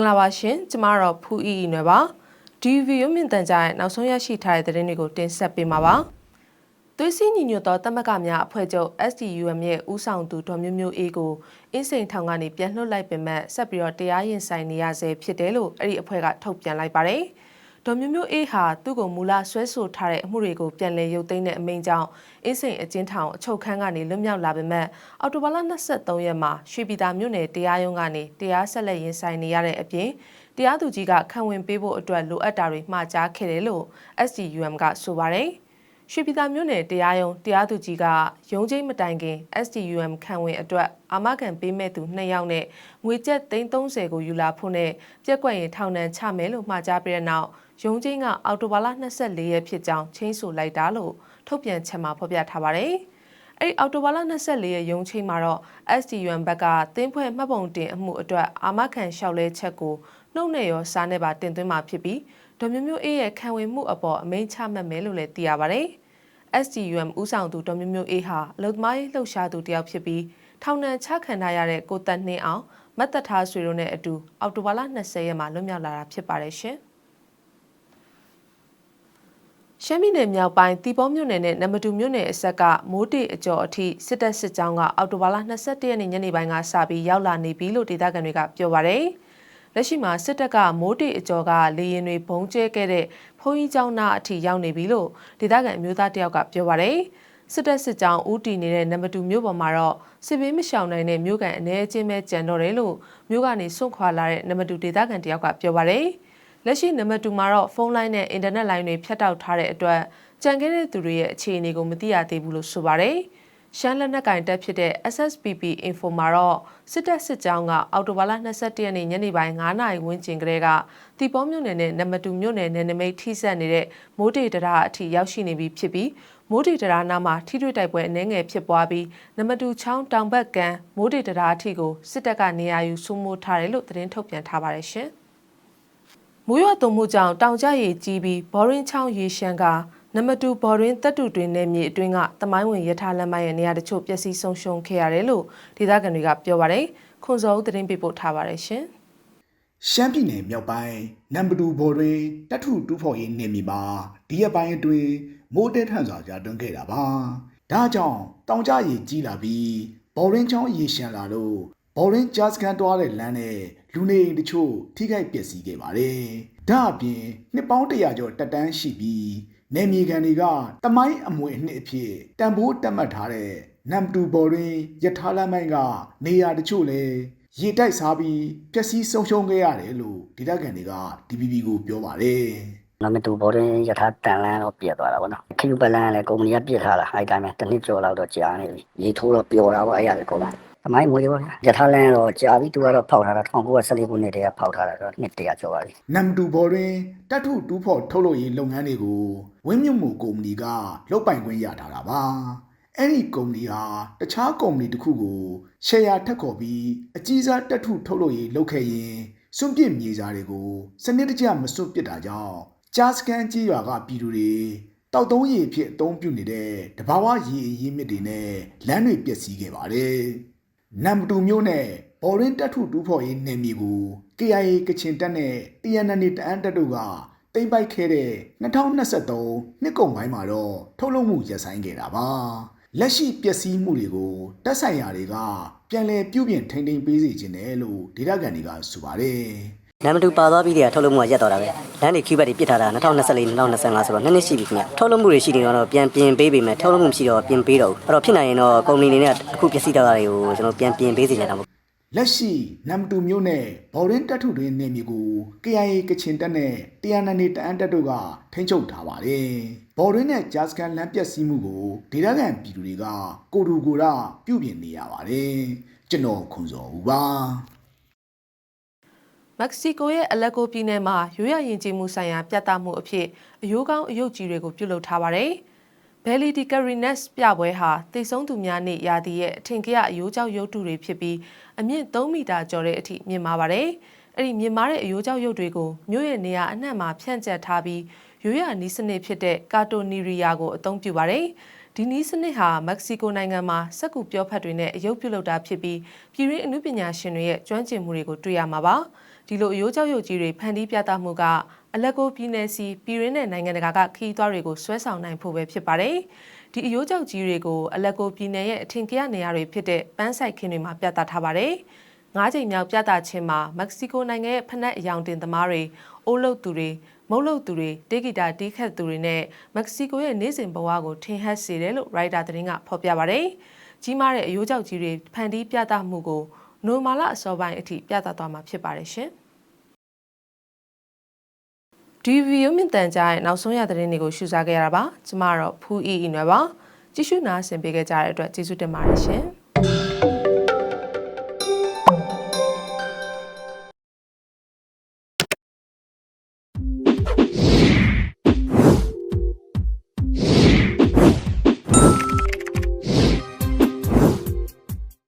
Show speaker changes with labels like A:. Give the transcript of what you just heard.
A: င်္ဂလာပါရှင်ကျမတော့ဖူအီအီနွယ်ပါဒီဗီဒီယိုမြင့်တန်ကြားရဲ့နောက်ဆုံးရရှိထားတဲ့သတင်းတွေကိုတင်ဆက်ပေးမှာပါသွေးစည်းညီညွတ်သောတမကများအဖွဲ့ချုပ် SDUM ရဲ့ဦးဆောင်သူဒေါ်မျိုးမျိုးအေးကိုအင်းစိန်ထောင်ကနေပြန်လွှတ်လိုက်ပေမဲ့ဆက်ပြီးတော့တရားရင်ဆိုင်နေရဆဲဖြစ်တယ်လို့အဲ့ဒီအဖွဲ့ကထုတ်ပြန်လိုက်ပါတယ် ဒေါ်မျိုးမျိုးအေးဟာသူ့ကိုမူလဆွဲဆိုထားတဲ့အမှုတွေကိုပြန်လည်ရုပ်သိမ်းတဲ့အမိန့်ကြောင့်အင်းစိန်အကျဉ်းထောင်အချုပ်ခန်းကနေလွတ်မြောက်လာပေမဲ့အော်တိုဘာလ23ရက်မှာရွှေပြည်သာမြို့နယ်တရားရုံးကနေတရားဆက်လက်ရင်ဆိုင်နေရတဲ့အပြင်တရားသူကြီးကခံဝင်ပေးဖို့အတွက်လိုအပ်တာတွေမှာကြားခဲ့တယ်လို့ SDUM ကဆိုပါတယ်ရွှေပြည်သာမြို့နယ်တရားရုံးတရားသူကြီးကရုံးချင်းမတိုင်ခင် SDUM ခံဝင်အတွက်အာမခံပေးမဲ့သူ2ယောက်နဲ့ငွေကျပ်330ကိုယူလာဖို့နဲ့ပြက်ကွက်ရင်ထောင်ဒဏ်ချမယ်လို့မှာကြားပြီးတဲ့နောက် ရုံးချင်းကအော်တိုဘာလ24ရက်ဖြစ်ကြောင်းချင်းဆိုလိုက်တာလို့ထုတ်ပြန်ချက်မှာဖော်ပြထားပါတယ်။အဲ့ဒီအော်တိုဘာလ24ရက်ရုံးချိန်မှာတော့ SDUM ဘက်ကတင်းဖွဲ့မှတ်ပုံတင်အမှုအတွက်အာမခံလျှောက်လဲချက်ကိုနှုတ်နဲ့ရောစားနဲ့ပါတင်သွင်းมาဖြစ်ပြီးဒေါ်မျိုးမျိုးအေးရဲ့ခံဝင်မှုအပေါ်အမိန့်ချမှတ်မယ်လို့လည်းသိရပါတယ်။ SDUM ဦးဆောင်သူဒေါ်မျိုးမျိုးအေးဟာအလုသမားရေးလှုပ်ရှားသူတစ်ယောက်ဖြစ်ပြီးထောင်နှံချခံထားရတဲ့ကိုတက်နှင်းအောင်မတ်တထားဆွေတို့နဲ့အတူအော်တိုဘာလ20ရက်မှာလွတ်မြောက်လာတာဖြစ်ပါတယ်ရှင်။ ရှမ်းပြည်နယ်မြောက်ပိုင်းတီပေါမြို့နယ်နဲ့နမတူမြို့နယ်အဆက်ကမိုးတေအကျော်အထိစစ်တပ်စစ်ကြောင်းကအော်တိုဘာလ22ရက်နေ့ညနေပိုင်းကစပြီးရောက်လာနေပြီလို့ဒေသခံတွေကပြောပါရယ်။လက်ရှိမှာစစ်တပ်ကမိုးတေအကျော်ကလေရင်တွေဘုံကျဲခဲ့တဲ့ဘုံကြီးကျောင်းသားအထိရောက်နေပြီလို့ဒေသခံအမျိုးသားတယောက်ကပြောပါရယ်။စစ်တပ်စစ်ကြောင်းဦးတည်နေတဲ့နမတူမြို့ပေါ်မှာတော့စစ်ဘေးမရှောင်နိုင်တဲ့မြို့ကန်အနေအချင်းပဲကြံတော့တယ်လို့မြို့ကနေစွန့်ခွာလာတဲ့နမတူဒေသခံတယောက်ကပြောပါရယ်။ လက်ရှိနံပါတ်2မှာတော့ဖုန်းလိုင်းနဲ့အင်တာနက်လိုင်းတွေဖြတ်တောက်ထားတဲ့အတွက်ကြံခဲ့တဲ့သူတွေရဲ့အခြေအနေကိုမသိရသေးဘူးလို့ဆိုပါတယ်။ရှမ်းလက်နက်ကင်တက်ဖြစ်တဲ့ SSPP Info မှာတော့စစ်တပ်စစ်ကြောင်းကအော်တိုဘာလ22ရက်နေ့ညနေပိုင်း9နာရီဝန်းကျင်ကလေးကတီပေါမြို့နယ်နဲ့နမတူမြို့နယ်နယ်နိမိတ်ထိစပ်နေတဲ့မိုးတေတရာအထိရောက်ရှိနေပြီဖြစ်ပြီးမိုးတေတရာနာမှာထိတွေ့တိုက်ပွဲအနှဲငယ်ဖြစ်ပွားပြီးနမတူချောင်းတောင်ဘက်ကမ်းမိုးတေတရာအထိကိုစစ်တပ်ကနေရာယူစိုးမိုးထားတယ်လို့သတင်းထုတ်ပြန်ထားပါတယ်ရှင်။ မိုးရွာသွန်းမှုကြောင့်တောင်ကျရေကြီးပြီးဘော်ရင်ချောင်းရေရှမ်းကနံပါတ်2ဘော်ရင်တက်တူတွင်နယ်မြေအတွင်းကတမိုင်းဝင်ရထားလမ်းမရဲ့နေရာတချို့ပျက်စီးဆုံးရှုံးခဲ့ရတယ်လို့ဒေသခံတွေကပြောပါတယ်။ခွန်စောဦးသတင်းပေးပို့ထားပါတယ်ရှင်။
B: ရှမ်းပြည်နယ်မြောက်ပိုင်းနံပါတ်2ဘော်တွင်တက်ထုတူးဖော်ရေးနယ်မြေမှာဒီရက်ပိုင်းအတွင်းမိုးတဲထန်စွာကြာတွန်းခဲ့တာပါ။ဒါကြောင့်တောင်ကျရေကြီးလာပြီးဘော်ရင်ချောင်းရေရှမ်းလာလို့ ဘော်ရင်ဂျာစကန်တွားတဲ့လမ်းနဲ့လူနေအိမ်တချို့ထိခိုက်ပျက်စီးခဲ့ပါတယ်။ဒါအပြင်နှစ်ပေါင်းတရာကျော်တက်တန်းရှိပြီးနေမြေကန်တွေကတမိုင်းအမွေအနှစ်အဖြစ်တန်ဖိုးတက်မှတ်ထားတဲ့နမ်တူဘော်ရင်းယထာလမ်းမိုင်းကနေရာတချို့လည်းရေတိုက်စားပြီးပျက်စီးဆုံးရှုံးခဲ့ရတယ်လို့ဒေသခံတွေက DPP ကိုပြောပါတယ်
C: နမတူဘော်ရင်ယထာတန်လန်းတော့ပြက်သွားတာပေါ့နော်ခလူပလန်းလည်းကုမ္ပဏီကပြစ်ထားတာအဲ့တိုင်းပဲတစ်နှစ်ကျော်လောက်တော့ကြာနေပြီရေထိုးတော့ပျော်တာပေါ့အဲ့ရတယ်ကုန်လား သမိုင်းမွေးပေါ့ဗျာယထာလန်းတော့ကြာပြီသူကတော့ဖောက်ထားတာ1914ခုနှစ်တည်းကဖောက်ထားတာတော့နှစ်တရာကျော်ပါပြီ
B: နမ်တူဘော်တွင်တတ်ထုတူးဖော်ထုတ်လုပ်ရေးလုပ်ငန်းတွေကိုဝင်းမြုံမှုကုမ္ပဏီကလုပ်ပိုင်ခွင့်ရထားတာပါအဲ့ဒီကုမ္ပဏီဟာတခြားကုမ္ပဏီတစ်ခုကိုရှယ်ယာထက်ခေါ်ပြီးအကြီးစားတက်ထုထုတ်လုပ်ရေးလုပ်ခဲ့ရင်စွန့်ပစ်မြေစာတွေကိုစနစ်တကျမစွန့်ပစ်တာကြောင့်ကြားစကန်ကြီးရွာကပြည်သူတွေတောက်သုံးရည်ဖြစ်အသုံးပြုနေတဲ့တဘာဝရည်အရင်းမြစ်တွေနဲ့လမ်းတွေပျက်စီးခဲ့ပါတယ်။ နမ်တူမျိုးနဲ့ဘော်ရင်တက်ထုတူးဖော်ရေးနယ်မြေကို KIA ကချင်တပ်နဲ့ TNN တအန်းတပ်တို့ကတိမ့်ပိုက်ခဲ့တဲ့2023နှစ်ကုန်ပိုင်းမှာတော့ထုတ်လုပ်မှုရပ်ဆိုင်းခဲ့တာပါလက်ရှိပျက်စီးမှုတွေကိုတပ်ဆိုင်ရာတွေကပြန်လည်ပြုပြင်ထိန်းသိမ်းပေးစီခြင်းတယ်လို့ဒေသခံတွေကဆိုပါတယ်
C: နံပါတ်2ပါသွားပြီးတည်းကထုတ်လုပ်မှုကရက်သွားတာပဲလမ်းတွေကျူဘတ်တွေပစ်ထားတာ2024 2025ဆိုတော့နှစ်နှစ်ရှိပြီခင်ဗျထုတ်လုပ်မှုတွေရှိနေတော့ပြန်ပြင်ပေးပေမဲ့ထုတ်လုပ်မှုမရှိတော့ပြင်ပေးတော့အဲ့တော့ဖြစ်နိုင်ရင်တော့ကုမ္ပဏီတွေနဲ့အခုပစ္စည်းတောက်တာတွေကိုကျွန်တော်ပြန်ပြင်ပေးစီနေတာပေါ့
B: လက်ရှိနမ်တူမျိုးနဲ့ဘော်ရင်တက်ထုတွေနေမျိုးကို KIA ကချင်တက်နဲ့တရားနာနေတအန်းတက်တို့ကထိန်းချုပ်ထားပါတယ်ဘော်ရင်နဲ့ဂျာစကန်လမ်းပြက်စီးမှုကိုဒေသခံပြည်သူတွေကကိုတူကိုရပြုပြင်နေရပါတယ်ကျွန်တော်ခွန်စောဦးပါ
A: မက္ကဆီကိုရဲ့အလက်ကိုပြည်နယ်မှာရိုးရရင်ကျေးမှုဆိုင်ရာပြသမှုအဖြစ်အယိုးကောင်းအယုတ်ကြီးတွေကိုပြုလုပ်ထားပါတယ်။ဘယ်လီဒီကရီနက်စ်ပြပွဲဟာတိတ်ဆုံးသူများနေ့ရာသီရဲ့အထင်ကြီးအယိုးကြောက်ရုပ်တုတွေဖြစ်ပြီးအမြင့်3မီတာကျော်တဲ့အထိမြင့်မာပါတယ်။အဲ့ဒီမြင့်မာတဲ့အယိုးကြောက်ရုပ်တွေကိုမြို့ရဲ့နေရာအနှံ့မှာဖြန့်ကျက်ထားပြီးရိုးရနီးစနစ်ဖြစ်တဲ့ကာတိုနီရီယာကိုအသုံးပြုပါတယ်။ဒီနီးစနစ်ဟာမက္ကဆီကိုနိုင်ငံမှာစက်ကူပြောဖက်တွေနဲ့အယုတ်ပြုလုပ်တာဖြစ်ပြီးပြည်ရင်းအမှုပညာရှင်တွေရဲ့ကျွမ်းကျင်မှုတွေကိုတွေ့ရမှာပါ။ ဒဒီလိုအယိုးကြောက်ရုပ်ကြီးတွေဖန်တီးပြသမှုကအလက်ကိုပြည်နယ်စီပြည်ရင်းတဲ့နိုင်ငံတကာကခီးသွွားတွေကိုဆွဲဆောင်နိုင်ဖို့ပဲဖြစ်ပါတယ်။ဒီအယိုးကြောက်ကြီးတွေကိုအလက်ကိုပြည်နယ်ရဲ့အထင်ကရနေရာတွေဖြစ်တဲ့ပန်းဆိုင်ခင်းတွေမှာပြသထားပါတယ်။ငါးချိန်မြောက်ပြသခြင်းမှာမက္ကဆီကိုနိုင်ငံရဲ့ဖနက်အယောင်တင်သမားတွေအိုးလုတ်သူတွေမုတ်လုတ်သူတွေတေဂီတာတီးခတ်သူတွေနဲ့မက္ကဆီကိုရဲ့နေ့စဉ်ဘဝကိုထင်ဟပ်စေတယ်လို့ရိုက်တာသတင်းကဖော်ပြပါတယ်။ကြီးမားတဲ့အယိုးကြောက်ကြီးတွေဖန်တီးပြသမှုကိုနိုမာလာအစောပိုင်းအထိပြသသွားမှာဖြစ်ပါတယ်ရှင်။ ဒီဗီဒီယိုမြင့်တန်ကြားရဲ့နောက်ဆုံးရသတင်းတွေကိုရှုစားခဲ့ရတာပါကျမကတော့ဖူးအီအီနွယ်ပါကြည့်ရှုနာဆင်ပေးခဲ့ကြတဲ့အတွက်ကျေးဇူးတင်ပါတယ်ရှင်။